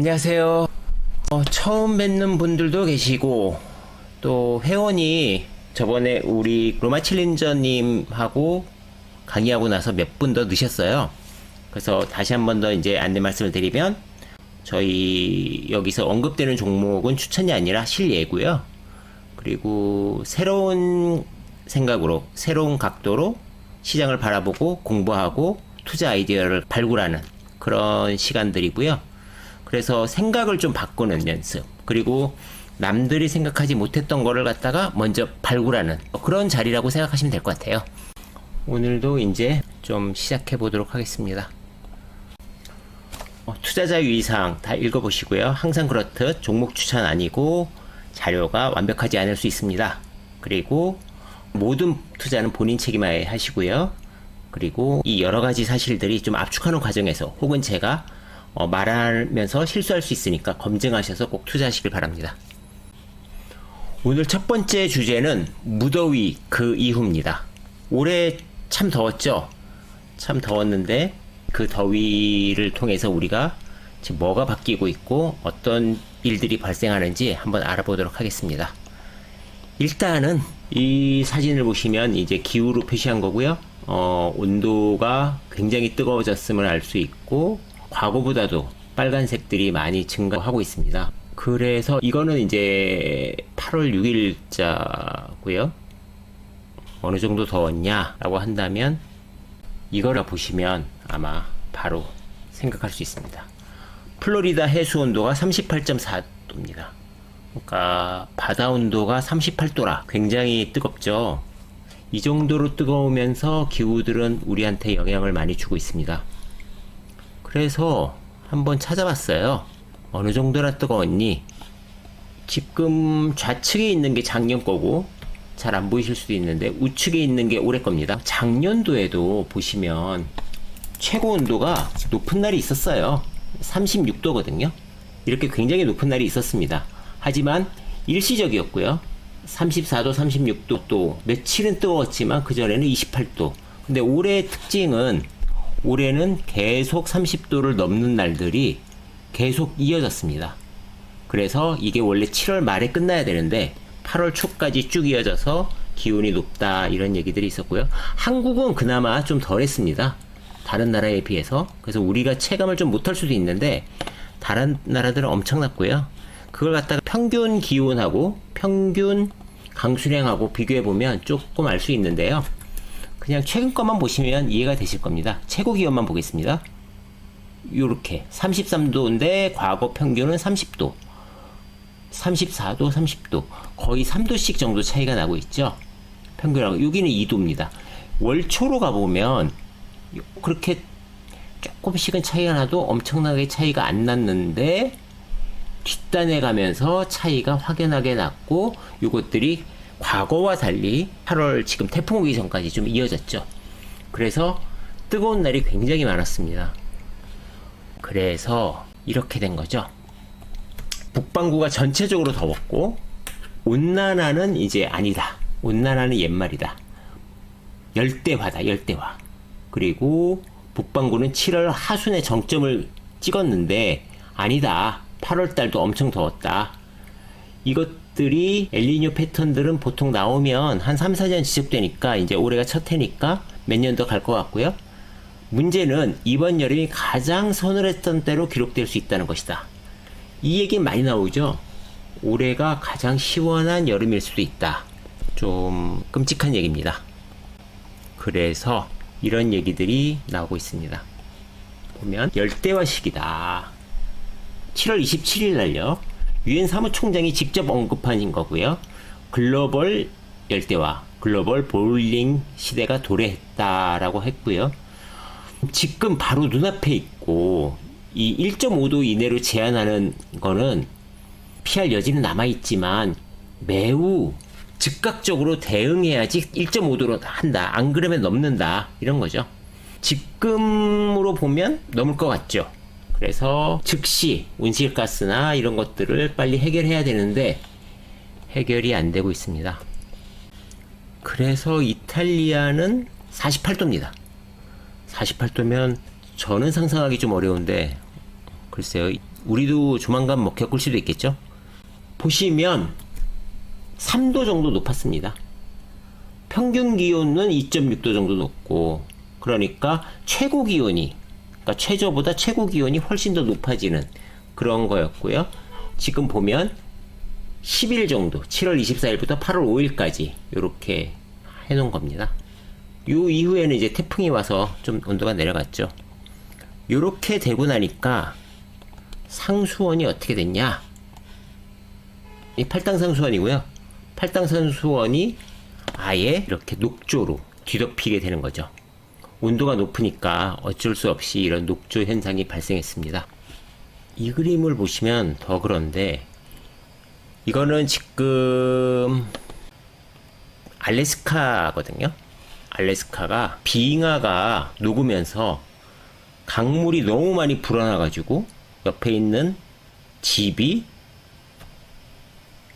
안녕하세요. 어, 처음 뵙는 분들도 계시고 또 회원이 저번에 우리 로마 챌린저님하고 강의하고 나서 몇 분더 넣으셨어요. 그래서 다시 한 번 더 이제 안내 말씀을 드리면 저희 여기서 언급되는 종목은 추천이 아니라 실예고요. 그리고 새로운 생각으로 새로운 각도로 시장을 바라보고 공부하고 투자 아이디어를 발굴하는 그런 시간들이고요. 그래서 생각을 좀 바꾸는 연습 그리고 남들이 생각하지 못했던 거를 갖다가 먼저 발굴하는 그런 자리라고 생각하시면 될 것 같아요. 오늘도 이제 좀 시작해 보도록 하겠습니다. 어, 투자자 유의사항 다 읽어보시고요. 항상 그렇듯 종목 추천 아니고 자료가 완벽하지 않을 수 있습니다. 그리고 모든 투자는 본인 책임하에 하시고요. 그리고 이 여러 가지 사실들이 좀 압축하는 과정에서 혹은 제가 어, 말하면서 실수할 수 있으니까 검증하셔서 꼭 투자하시길 바랍니다. 오늘 첫 번째 주제는 무더위 그 이후입니다. 올해 참 더웠죠? 참 더웠는데 그 더위를 통해서 우리가 지금 뭐가 바뀌고 있고 어떤 일들이 발생하는지 한번 알아보도록 하겠습니다. 일단은 이 사진을 보시면 이제 기후로 표시한 거고요. 어, 온도가 굉장히 뜨거워졌음을 알 수 있고 과거보다도 빨간색들이 많이 증가하고 있습니다. 그래서 이거는 이제 8월 6일자고요. 어느 정도 더웠냐라고 한다면 이거를 보시면 아마 바로 생각할 수 있습니다. 플로리다 해수 온도가 38.4도입니다. 그러니까 바다 온도가 38도라 굉장히 뜨겁죠. 이 정도로 뜨거우면서 기후들은 우리한테 영향을 많이 주고 있습니다. 그래서 한번 찾아봤어요. 어느 정도나 뜨거웠니? 지금 좌측에 있는 게 작년 거고 잘 안 보이실 수도 있는데 우측에 있는 게 올해 겁니다. 작년도에도 보시면 최고 온도가 높은 날이 있었어요. 36도거든요. 이렇게 굉장히 높은 날이 있었습니다. 하지만 일시적이었고요. 34도, 36도 또 며칠은 뜨거웠지만 그전에는 28도. 근데 올해의 특징은 올해는 계속 30도를 넘는 날들이 계속 이어졌습니다. 그래서 이게 원래 7월 말에 끝나야 되는데 8월 초까지 쭉 이어져서 기온이 높다 이런 얘기들이 있었고요. 한국은 그나마 좀 덜했습니다. 다른 나라에 비해서. 그래서 우리가 체감을 좀 못할 수도 있는데 다른 나라들은 엄청났고요. 그걸 갖다가 평균 기온하고 평균 강수량하고 비교해 보면 조금 알 수 있는데요. 그냥 최근 것만 보시면 이해가 되실 겁니다. 최고 기온만 보겠습니다. 요렇게 33도인데 과거 평균은 30도. 34도, 30도. 거의 3도씩 정도 차이가 나고 있죠. 평균하고 여기는 2도입니다. 월초로 가보면 그렇게 조금씩은 차이가 나도 엄청나게 차이가 안 났는데 뒷단에 가면서 차이가 확연하게 났고 이것들이 과거와 달리 8월 지금 태풍 오기 전까지 좀 이어졌죠. 그래서 뜨거운 날이 굉장히 많았습니다. 그래서 이렇게 된 거죠. 북반구가 전체적으로 더웠고 온난화는 이제 아니다. 온난화는 옛말이다. 열대화다. 열대화. 그리고 북반구는 7월 하순에 정점을 찍었는데 아니다. 8월 달도 엄청 더웠다. 이것들이 엘리뇨 패턴들은 보통 나오면 한 3, 4년 지속되니까 이제 올해가 첫 해니까 몇 년 더 갈 것 같고요. 문제는 이번 여름이 가장 서늘했던 때로 기록될 수 있다는 것이다. 이 얘기 많이 나오죠. 올해가 가장 시원한 여름일 수도 있다. 좀 끔찍한 얘기입니다. 그래서 이런 얘기들이 나오고 있습니다. 보면 열대화 시기다. 7월 27일 날요. 유엔 사무총장이 직접 언급한 거고요. 글로벌 열대화, 글로벌 볼링 시대가 도래했다라고 했고요. 지금 바로 눈앞에 있고 이 1.5도 이내로 제한하는 거는 피할 여지는 남아 있지만 매우 즉각적으로 대응해야지 1.5도로 한다. 안 그러면 넘는다. 이런 거죠. 지금으로 보면 넘을 것 같죠. 그래서 즉시 온실가스나 이런 것들을 빨리 해결해야 되는데 해결이 안 되고 있습니다. 그래서 이탈리아는 48도입니다. 48도면 저는 상상하기 좀 어려운데 글쎄요 우리도 조만간 뭐 겪을 수도 있겠죠. 보시면 3도 정도 높았습니다. 평균 기온은 2.6도 정도 높고 그러니까 최고 기온이 그러니까 최저보다 최고 기온이 훨씬 더 높아지는 그런 거였고요. 지금 보면 10일 정도 7월 24일부터 8월 5일까지 이렇게 해놓은 겁니다. 요 이후에는 이제 태풍이 와서 좀 온도가 내려갔죠. 요렇게 되고 나니까 상수원이 어떻게 됐냐? 이 팔당 상수원이고요. 팔당 상수원이 아예 이렇게 녹조로 뒤덮이게 되는 거죠. 온도가 높으니까 어쩔 수 없이 이런 녹조 현상이 발생했습니다. 이 그림을 보시면 더 그런데 이거는 지금 알래스카거든요. 알래스카가 빙하가 녹으면서 강물이 너무 많이 불어나가지고 옆에 있는 집이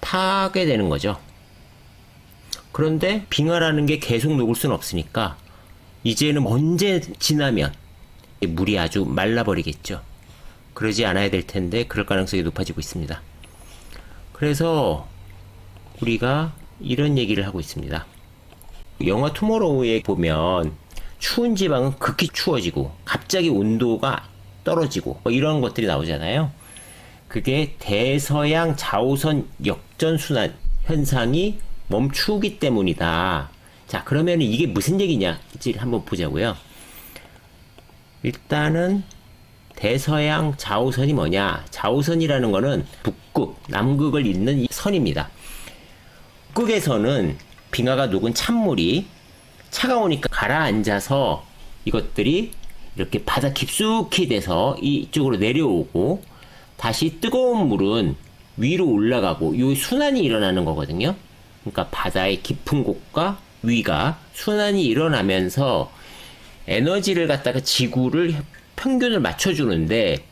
파괴되는 거죠. 그런데 빙하라는 게 계속 녹을 수는 없으니까 이제는 언제 지나면 물이 아주 말라버리겠죠. 그러지 않아야 될 텐데 그럴 가능성이 높아지고 있습니다. 그래서 우리가 이런 얘기를 하고 있습니다. 영화 투모로우에 보면 추운 지방은 극히 추워지고 갑자기 온도가 떨어지고 뭐 이런 것들이 나오잖아요. 그게 대서양 자오선 역전순환 현상이 멈추기 때문이다. 자, 그러면 이게 무슨 얘기냐? 지 한번 보자고요. 일단은 대서양 자오선이 뭐냐? 자오선이라는 거는 북극, 남극을 잇는 이 선입니다. 북극에서는 빙하가 녹은 찬물이 차가우니까 가라앉아서 이것들이 이렇게 바다 깊숙이 돼서 이쪽으로 내려오고 다시 뜨거운 물은 위로 올라가고 이 순환이 일어나는 거거든요. 그러니까 바다의 깊은 곳과 위가 순환이 일어나면서 에너지를 갖다가 지구를 평균을 맞춰주는데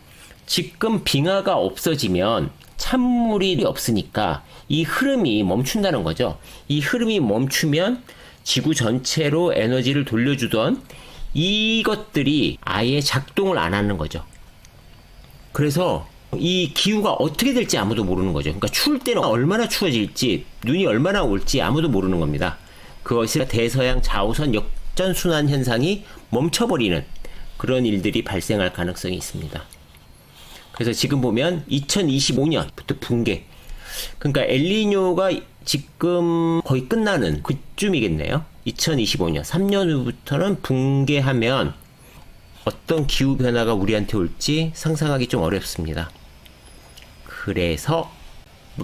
지금 빙하가 없어지면 찬물이 없으니까 이 흐름이 멈춘다는 거죠. 이 흐름이 멈추면 지구 전체로 에너지를 돌려주던 이것들이 아예 작동을 안 하는 거죠. 그래서 이 기후가 어떻게 될지 아무도 모르는 거죠. 그러니까 추울 때는 얼마나 추워질지, 눈이 얼마나 올지 아무도 모르는 겁니다. 그것이 대서양 자우선 역전순환 현상이 멈춰버리는 그런 일들이 발생할 가능성이 있습니다. 그래서 지금 보면 2025년부터 붕괴. 그러니까 엘리뇨가 지금 거의 끝나는 그쯤이겠네요. 2025년, 3년 후부터는 붕괴하면 어떤 기후 변화가 우리한테 올지 상상하기 좀 어렵습니다. 그래서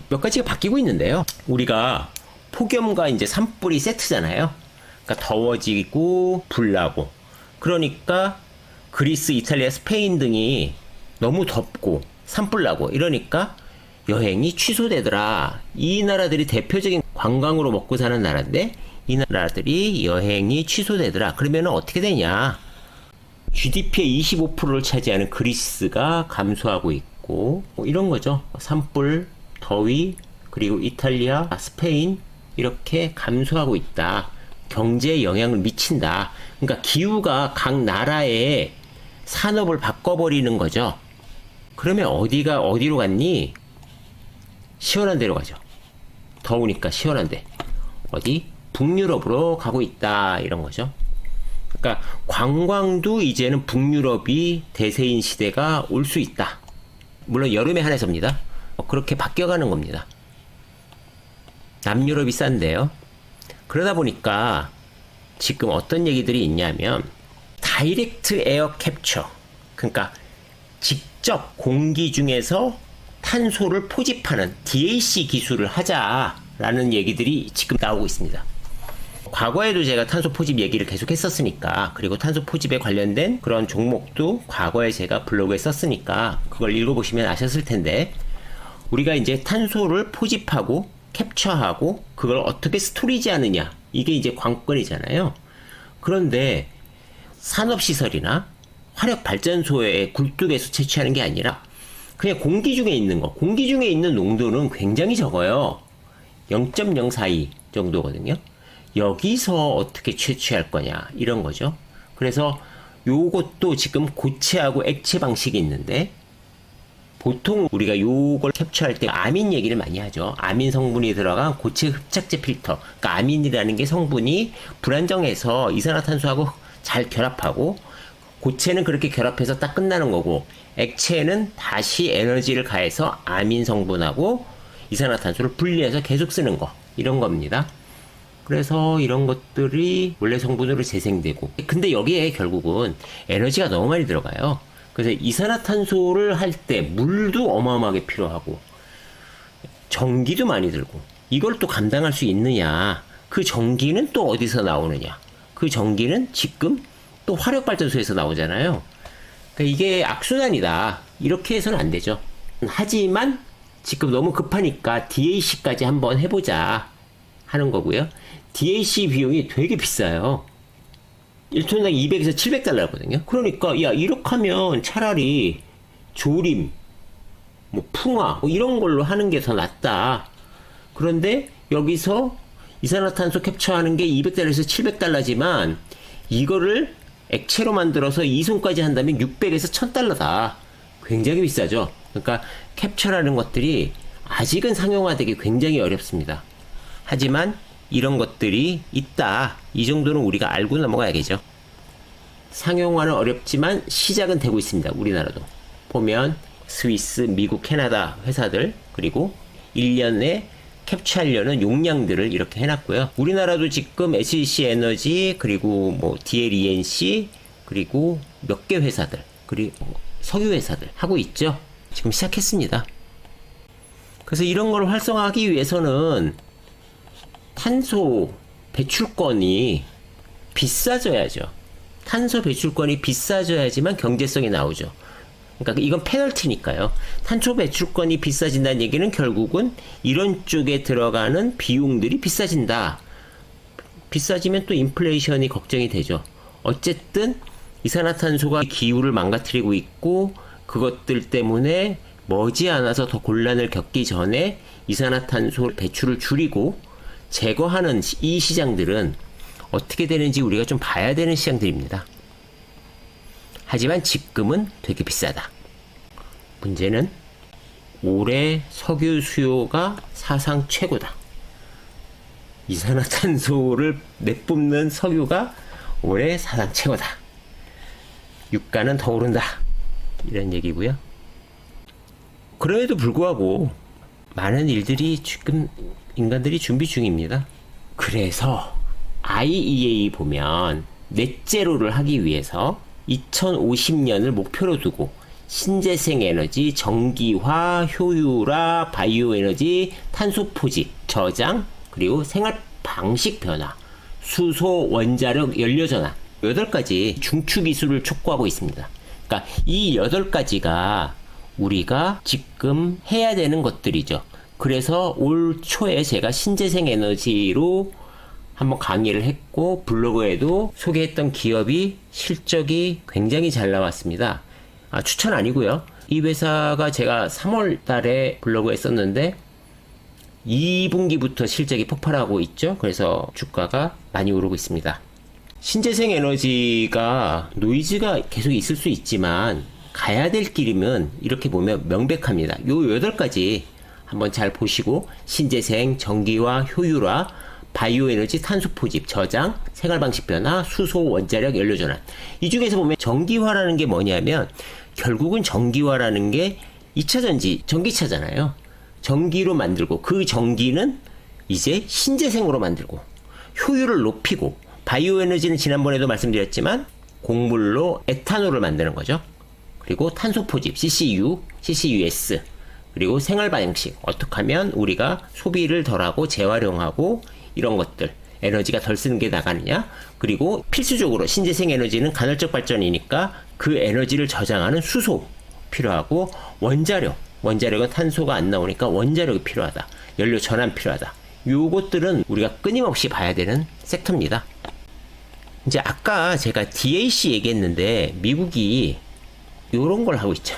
몇 가지가 바뀌고 있는데요. 우리가 폭염과 이제 산불이 세트잖아요. 그러니까 더워지고 불나고. 그러니까 그리스, 이탈리아, 스페인 등이 너무 덥고 산불 나고 이러니까 여행이 취소되더라. 이 나라들이 대표적인 관광으로 먹고 사는 나라인데 이 나라들이 여행이 취소되더라. 그러면 어떻게 되냐? GDP의 25%를 차지하는 그리스가 감소하고 있고 뭐 이런 거죠. 산불, 더위, 그리고 이탈리아, 스페인 이렇게 감소하고 있다. 경제에 영향을 미친다. 그러니까 기후가 각 나라의 산업을 바꿔버리는 거죠. 그러면 어디가 어디로 갔니? 시원한 데로 가죠. 더우니까 시원한 데. 어디? 북유럽으로 가고 있다. 이런 거죠. 그러니까 관광도 이제는 북유럽이 대세인 시대가 올 수 있다. 물론 여름에 한해서입니다. 어, 그렇게 바뀌어가는 겁니다. 남유럽이 싼데요. 그러다 보니까 지금 어떤 얘기들이 있냐면 다이렉트 에어 캡처 그러니까 직접 공기 중에서 탄소를 포집하는 DAC 기술을 하자라는 얘기들이 지금 나오고 있습니다. 과거에도 제가 탄소 포집 얘기를 계속 했었으니까 그리고 탄소 포집에 관련된 그런 종목도 과거에 제가 블로그에 썼으니까 그걸 읽어보시면 아셨을 텐데 우리가 이제 탄소를 포집하고 캡처하고 그걸 어떻게 스토리지 하느냐 이게 이제 관건이잖아요. 그런데 산업시설이나 화력발전소의 굴뚝에서 채취하는 게 아니라 그냥 공기 중에 있는 거 공기 중에 있는 농도는 굉장히 적어요. 0.042 정도거든요. 여기서 어떻게 채취할 거냐 이런 거죠. 그래서 요것도 지금 고체하고 액체 방식이 있는데 보통 우리가 요걸 캡처할 때 아민 얘기를 많이 하죠. 아민 성분이 들어간 고체 흡착제 필터. 그러니까 아민이라는 게 성분이 불안정해서 이산화탄소하고 잘 결합하고 고체는 그렇게 결합해서 딱 끝나는 거고 액체는 다시 에너지를 가해서 아민 성분하고 이산화탄소를 분리해서 계속 쓰는 거. 이런 겁니다. 그래서 이런 것들이 원래 성분으로 재생되고 근데 여기에 결국은 에너지가 너무 많이 들어가요 그래서 이산화탄소를 할 때 물도 어마어마하게 필요하고 전기도 많이 들고 이걸 또 감당할 수 있느냐? 그 전기는 또 어디서 나오느냐? 그 전기는 지금 또 화력발전소에서 나오잖아요. 그러니까 이게 악순환이다. 이렇게 해서는 안 되죠. 하지만 지금 너무 급하니까 DAC까지 한번 해보자 하는 거고요. DAC 비용이 되게 비싸요. 1톤당 200에서 700달러거든요. 그러니까 야 이렇게 하면 차라리 조림, 뭐 풍화 뭐 이런 걸로 하는 게 더 낫다. 그런데 여기서 이산화탄소 캡처하는 게 200달러에서 700달러지만 이거를 액체로 만들어서 이송까지 한다면 600에서 1000달러다. 굉장히 비싸죠. 그러니까 캡처라는 것들이 아직은 상용화되기 굉장히 어렵습니다. 하지만 이런 것들이 있다. 이 정도는 우리가 알고 넘어가야겠죠. 상용화는 어렵지만 시작은 되고 있습니다. 우리나라도. 보면 스위스, 미국, 캐나다 회사들 그리고 1년에 캡처하려는 용량들을 이렇게 해놨고요. 우리나라도 지금 SEC 에너지 그리고 뭐 DLENC 그리고 몇 개 회사들 그리고 석유 회사들 하고 있죠. 지금 시작했습니다. 그래서 이런 걸 활성화하기 위해서는 탄소 배출권이 비싸져야죠. 탄소 배출권이 비싸져야지만 경제성이 나오죠. 그러니까 이건 페널티니까요. 탄소 배출권이 비싸진다는 얘기는 결국은 이런 쪽에 들어가는 비용들이 비싸진다. 비싸지면 또 인플레이션이 걱정이 되죠. 어쨌든 이산화탄소가 기후를 망가뜨리고 있고 그것들 때문에 머지않아서 더 곤란을 겪기 전에 이산화탄소 배출을 줄이고 제거하는 이 시장들은 어떻게 되는지 우리가 좀 봐야 되는 시장들입니다. 하지만 지금은 되게 비싸다. 문제는 올해 석유 수요가 사상 최고다. 이산화탄소를 내뿜는 석유가 올해 사상 최고다. 유가는 더 오른다. 이런 얘기고요. 그럼에도 불구하고 많은 일들이 지금 인간들이 준비 중입니다. 그래서 IEA 보면 넷제로를 하기 위해서 2050년을 목표로 두고 신재생 에너지, 전기화, 효율화, 바이오 에너지, 탄소 포집, 저장, 그리고 생활 방식 변화, 수소, 원자력, 연료 전환 8가지 중추 기술을 촉구하고 있습니다. 그러니까 이 8가지가 우리가 지금 해야 되는 것들이죠. 그래서 올 초에 제가 신재생 에너지로 한번 강의를 했고 블로그에도 소개했던 기업이 실적이 굉장히 잘 나왔습니다. 아, 추천 아니고요. 이 회사가 제가 3월 달에 블로그에 썼는데 2분기부터 실적이 폭발하고 있죠. 그래서 주가가 많이 오르고 있습니다. 신재생 에너지가 노이즈가 계속 있을 수 있지만 가야 될 길이면 이렇게 보면 명백합니다. 요 8가지 한번 잘 보시고 신재생, 전기화, 효율화, 바이오 에너지, 탄소 포집, 저장, 생활 방식 변화, 수소, 원자력, 연료 전환. 이 중에서 보면 전기화라는 게 뭐냐면 결국은 전기화라는 게 2차 전지, 전기차잖아요. 전기로 만들고 그 전기는 이제 신재생으로 만들고 효율을 높이고 바이오 에너지는 지난번에도 말씀드렸지만 곡물로 에탄올을 만드는 거죠. 그리고 탄소 포집, CCU, CCUS, 그리고 생활 방식, 어떻게 하면 우리가 소비를 덜하고 재활용하고 이런 것들, 에너지가 덜 쓰는 게 나가느냐, 그리고 필수적으로 신재생 에너지는 간헐적 발전이니까 그 에너지를 저장하는 수소 필요하고 원자력, 원자력은 탄소가 안 나오니까 원자력이 필요하다. 연료 전환 필요하다. 요것들은 우리가 끊임없이 봐야 되는 섹터입니다. 이제 아까 제가 DAC 얘기했는데 미국이 요런 걸 하고 있죠.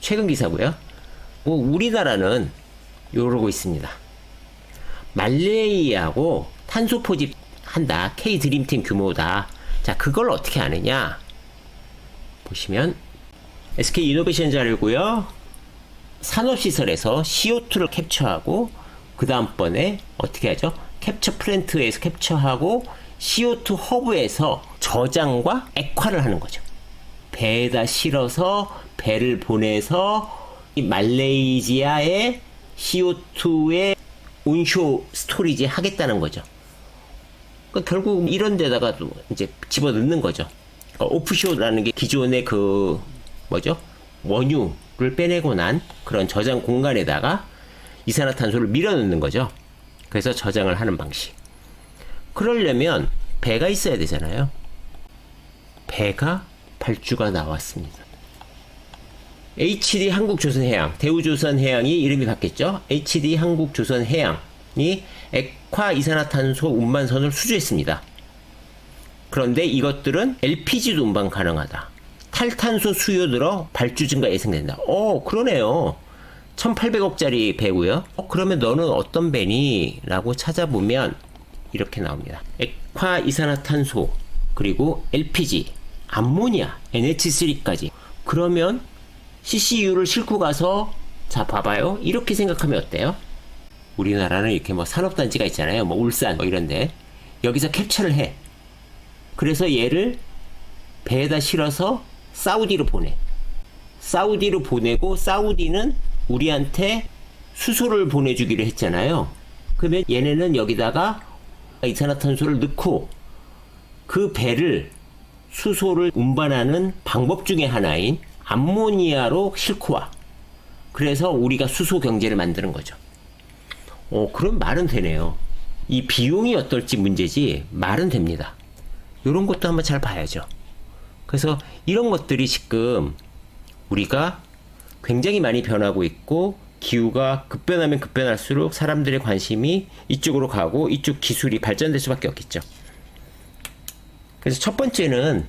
최근 기사고요. 뭐 우리나라는 요러고 있습니다. 말레이하고 탄소 포집 한다. K 드림팀 규모다. 자, 그걸 어떻게 아느냐? 보시면 SK 이노베이션 자료고요. 산업시설에서 CO2를 캡처하고 그 다음번에 어떻게 하죠? 캡처 플랜트에서 캡처하고 CO2 허브에서 저장과 액화를 하는 거죠. 배에다 실어서 배를 보내서 이 말레이시아의 CO2의 온쇼 스토리지 하겠다는 거죠. 그러니까 결국 이런 데다가도 이제 집어 넣는 거죠. 그러니까 오프쇼라는 게 기존의 그 뭐죠? 원유를 빼내고 난 그런 저장 공간에다가 이산화탄소를 밀어넣는 거죠. 그래서 저장을 하는 방식. 그러려면 배가 있어야 되잖아요. 배가 발주가 나왔습니다. HD 한국조선해양, 대우조선해양이 이름이 바뀌었죠. HD 한국조선해양이 액화 이산화탄소 운반선을 수주했습니다. 그런데 이것들은 LPG도 운반 가능하다. 탈탄소 수요 들어 발주 증가 예상된다. 어, 그러네요. 1800억짜리 배고요. 어, 그러면 너는 어떤 배니? 라고 찾아보면 이렇게 나옵니다. 액화 이산화탄소, 그리고 LPG, 암모니아, NH3까지. 그러면 CCU를 싣고 가서 자 봐봐요. 이렇게 생각하면 어때요? 우리나라는 이렇게 뭐 산업단지가 있잖아요. 뭐 울산 뭐 이런데 여기서 캡처를 해. 그래서 얘를 배에다 실어서 사우디로 보내. 사우디로 보내고 사우디는 우리한테 수소를 보내주기로 했잖아요. 그러면 얘네는 여기다가 이산화탄소를 넣고 그 배를 수소를 운반하는 방법 중에 하나인 암모니아로 싣고 와. 그래서 우리가 수소 경제를 만드는 거죠. 어, 그럼 말은 되네요. 이 비용이 어떨지 문제지 말은 됩니다. 이런 것도 한번 잘 봐야죠. 그래서 이런 것들이 지금 우리가 굉장히 많이 변하고 있고 기후가 급변하면 급변할수록 사람들의 관심이 이쪽으로 가고 이쪽 기술이 발전될 수밖에 없겠죠. 그래서 첫 번째는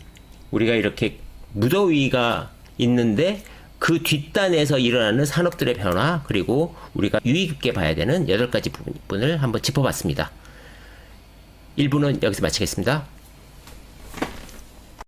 우리가 이렇게 무더위가 있는데 그 뒷단에서 일어나는 산업들의 변화 그리고 우리가 유의 깊게 봐야 되는 여덟 가지 부분을 한번 짚어봤습니다. 1부는 여기서 마치겠습니다.